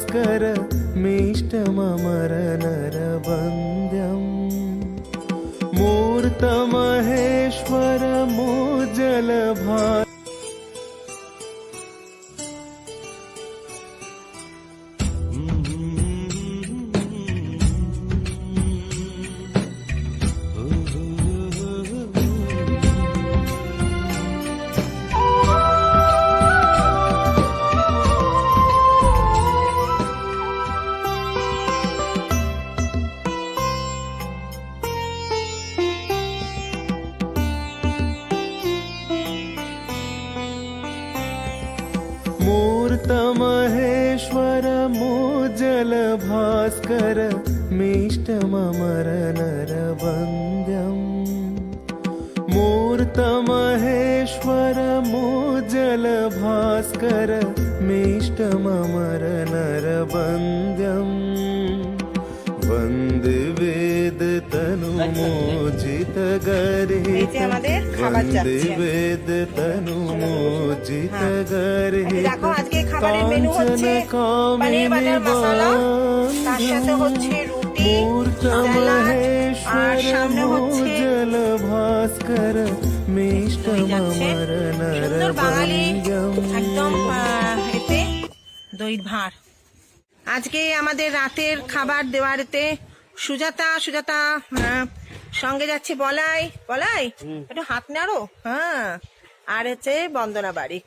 भास्कर मीष्टममरनरवन्द्यम्। मूर्तमहेश्वर मोज्जलभा मूर्तमहेश्वर मोज्जलभास्कर मोजल भास्कर मोज्जलभास्कर मीष्टममरनरवन्द्यम् আজকে জল ভাস্কর মিষ্ট নর আজকে আমাদের রাতের খাবার দেওয়ারতে সুজাতা সুজাতা সঙ্গে যাচ্ছি বলাই বলাই? একটু হাত নাড়ো। হ্যাঁ। আর হচ্ছে বন্দনা বারিক।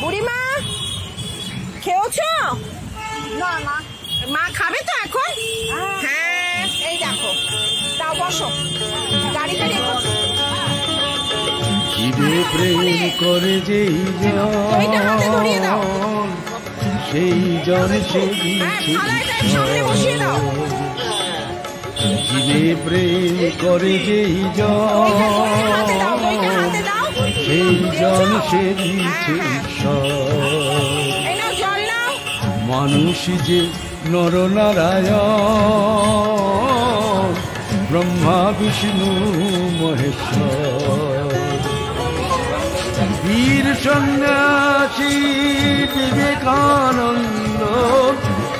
বুড়িমা খেয়েছ? না মা মা খাবে তো এখন? হ্যাঁ। এই দেখো। তাও বসো। গাড়ি গাড়ি কিরে প্রেম করে যেই দাও। জন সেই কিরে প্রেম করে যেই জন সেই জন সে মানুষ যে নরনারায়ণ ব্রহ্মা, বিষ্ণু, মহেশ্বর। বীর সন্ন্যাসী বিবেকানন্দ,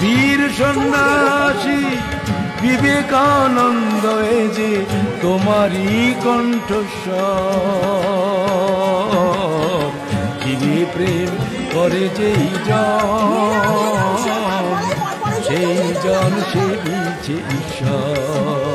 বীর সন্ন্যাসী বিবেকানন্দ, এ যে তোমারই কণ্ঠস্বর। কিনে প্রেম করে যেই জন, সেই জন সে দিচ্ছে ঈশ্বর।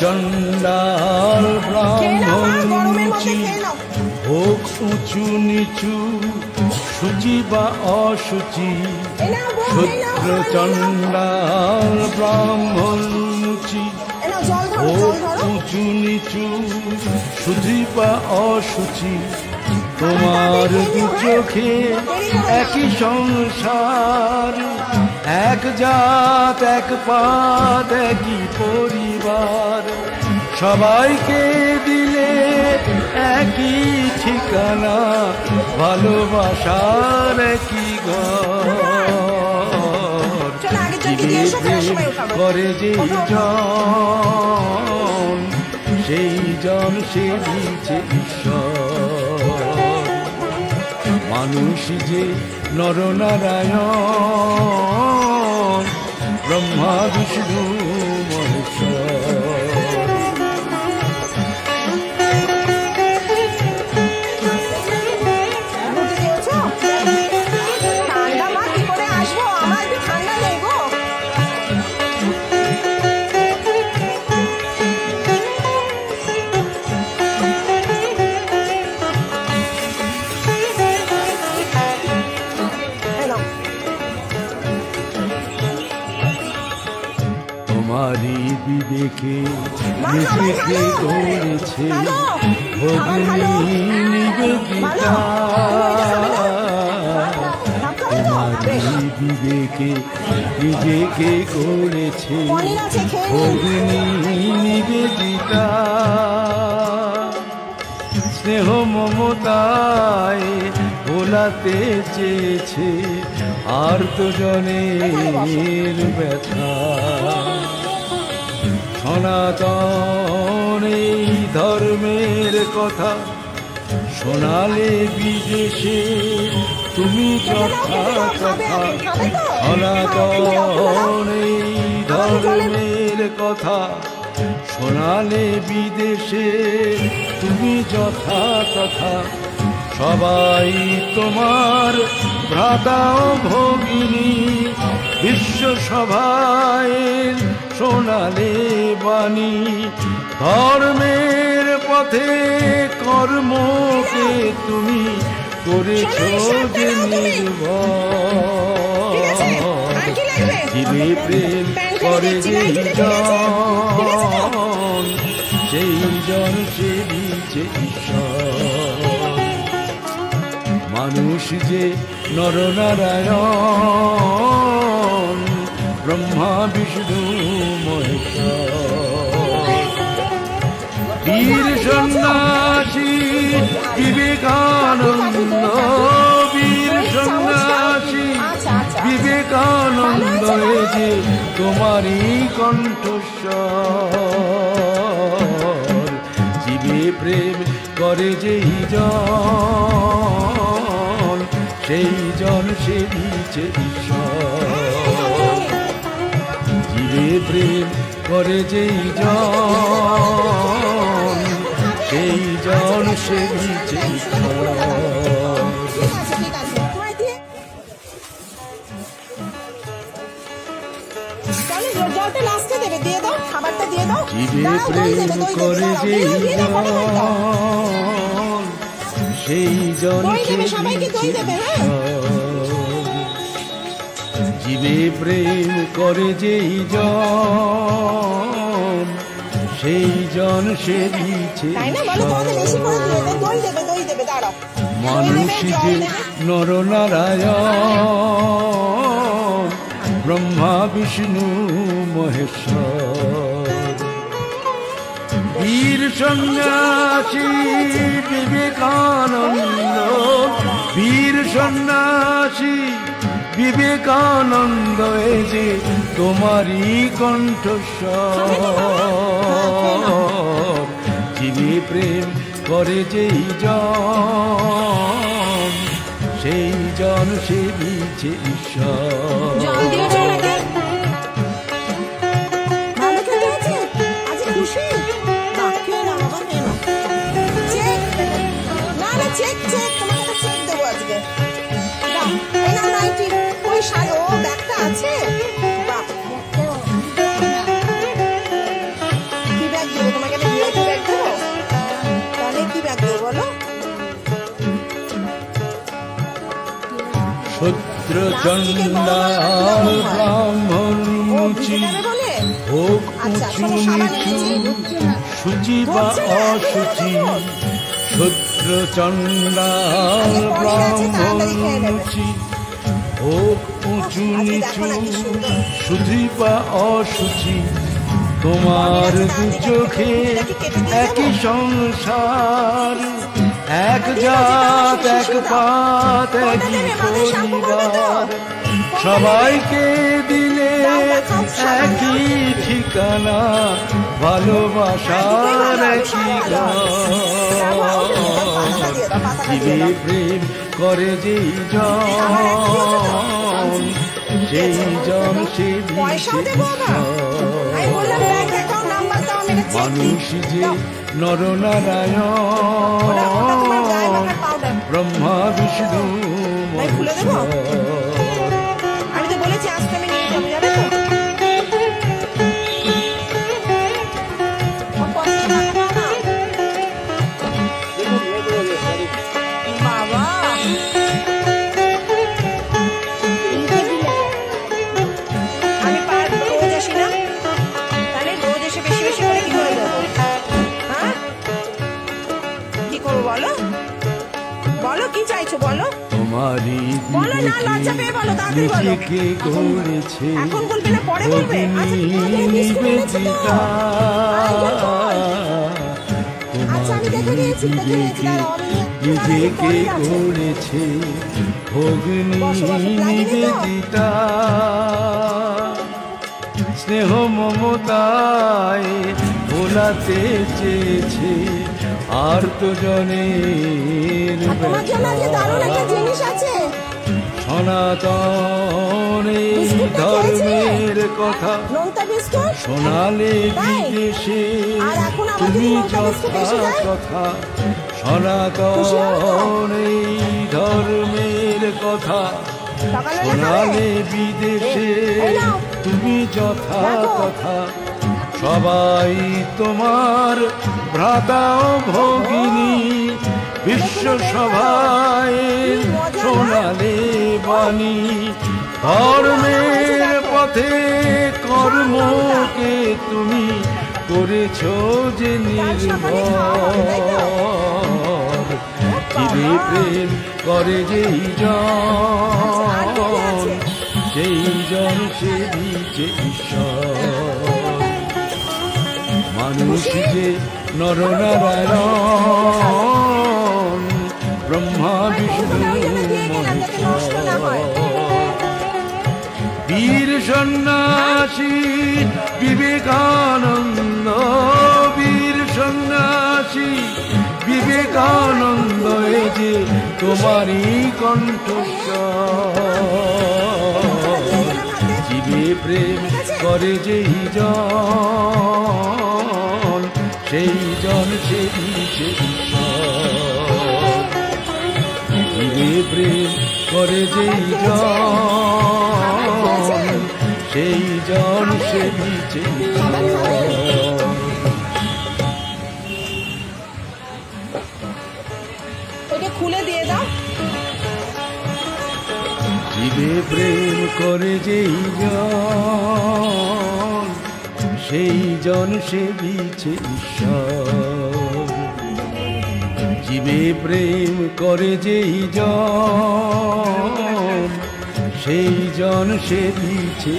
চণ্ডাল নাও মা, ব্রাহ্মণ। হোক উঁচু নিচু সূচি বা অসুচি নাও। চণ্ডাল ব্রাহ্মণ হোক উঁচু নিচু সুচি বা অসুচি তোমার দু চোখে একই সংসার এক জাত এক পাত একই পরিবার সবাইকে দিলে একই ঠিকানা ভালোবাসার একই ঘর। করে যে। জন সেই জন সে দিচ্ছে ঈশ্বর মানুষ যে নরনারায়ণ ব্রহ্মা বিষ্ণু। বিবেকে নিজেকে করেছে। অগ্নি নিবেদিতা স্নেহ মমতায় ভোলাতে চেয়েছে আর তো জনের ব্যথা। সনাতন এই ধর্মের কথা শোনালে বিদেশে তুমি যথা কথা সনাতন এই ধর্মের কথা শোনালে বিদেশে তুমি যথা কথা সবাই তোমার ভ্রাতা ভগিনী বিশ্ব সভায় শোনালে বাণী ধর্মের পথে কর্মকে তুমি করেছ যে নির্ভর? প্রেম করে যে? জন সেই জন সে দিচ্ছে মানুষ যে নরনারায়ণ ব্রহ্মা, বিষ্ণু বীর সন্ন্যাসী বিবেকানন্দ, বীর সন্ন্যাসী বিবেকানন্দ যে তোমারই কণ্ঠস্বর। জীবে প্রেম করে যেই জন, সেই জন সে দিচ্ছে ঈশ্বর। প্রেম করে যেই জন সেই জন সে সেই জন সবাইকে দই দেবে, হ্যাঁ? জীবে প্রেম করে যেই জন সেই জন সে দিচ্ছে মানুষ যে। নরনারায়ণ ব্রহ্মা বিষ্ণু মহেশ্বর। বীর সন্ন্যাসী বিবেকানন্দ বীর সন্ন্যাসী বিবেকানন্দ যে তোমারই কণ্ঠস্বর। যিনি প্রেম করে যেই জন সেই জন সে দিচ্ছে ঈশ্বর। সাবান নিচু এনেছি। সুচি বা অসুচি শূদ্র চণ্ডাল আগে পনির আছে, ব্রাহ্মণ তাড়াতাড়ি খেয়ে নেবে। মুচি হোক উঁচু নিচু। সুধি বা তোমার চোখে একই সংসার এক জাত এক পাত একই? পরিবার। সবাইকে দিলে একই ঠিকানা ভালোবাসার একই জীবে প্রেম করে যেই জন। সেই মানুষ যে নর নরনারায়ণ পাউডার ব্রহ্মা বিষ্ণু দাঁড়াও, আমি নিজেকে পরে আছে। গড়েছে ভগ্নি? নিবেদিতা স্নেহ মমতায় ভোলাতে চেয়েছে আর তো জনের সনাতন ধর্মের কথা বিস্কুট বিদেশে, তুমি যথা কথা? সনাতন ধর্মের কথা শোনালে বিদেশে, তুমি যথা কথা সবাই তোমার ভ্রাতা ভগিনী, বিশ্ব সভায়? শোনালে বাণী ধর্মের পথে কর্মকে তুমি করেছ যে? নির্ভর চিরে প্রেম করে যেই আচ্ছা, জন? সেই জন সে দিচ্ছে ঈশ্বর মানুষ যে নরনারায়ণ ব্রহ্মা বিষ্ণু বীর সন্ন্যাসী বিবেকানন্দ, বীর সন্ন্যাসী বিবেকানন্দ এ যে তোমারই কণ্ঠস্বর। জীবে প্রেম করে যেই জন, সেই জন সে দিচ্ছে জীবে প্রেম করে যেই জন সেই জন সে দিচ্ছে খুলে দিয়ে দাও। জীবে প্রেম করে যেই জন সেই জন সে ঈশ্বর। জীবে প্রেম করে যেই জন সেই জন সে দিচ্ছে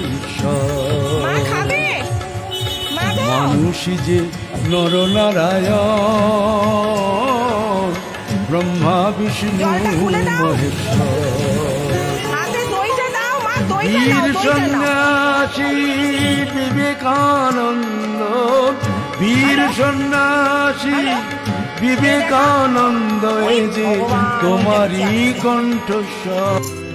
মানুষ যে নরনারায়ণ ব্রহ্মা বিষ্ণু মহেশ্বর। সন্ন্যাসী বিবেকানন্দ বীর সন্ন্যাসী বিবেকানন্দ এই যে তোমারই কণ্ঠস্বর।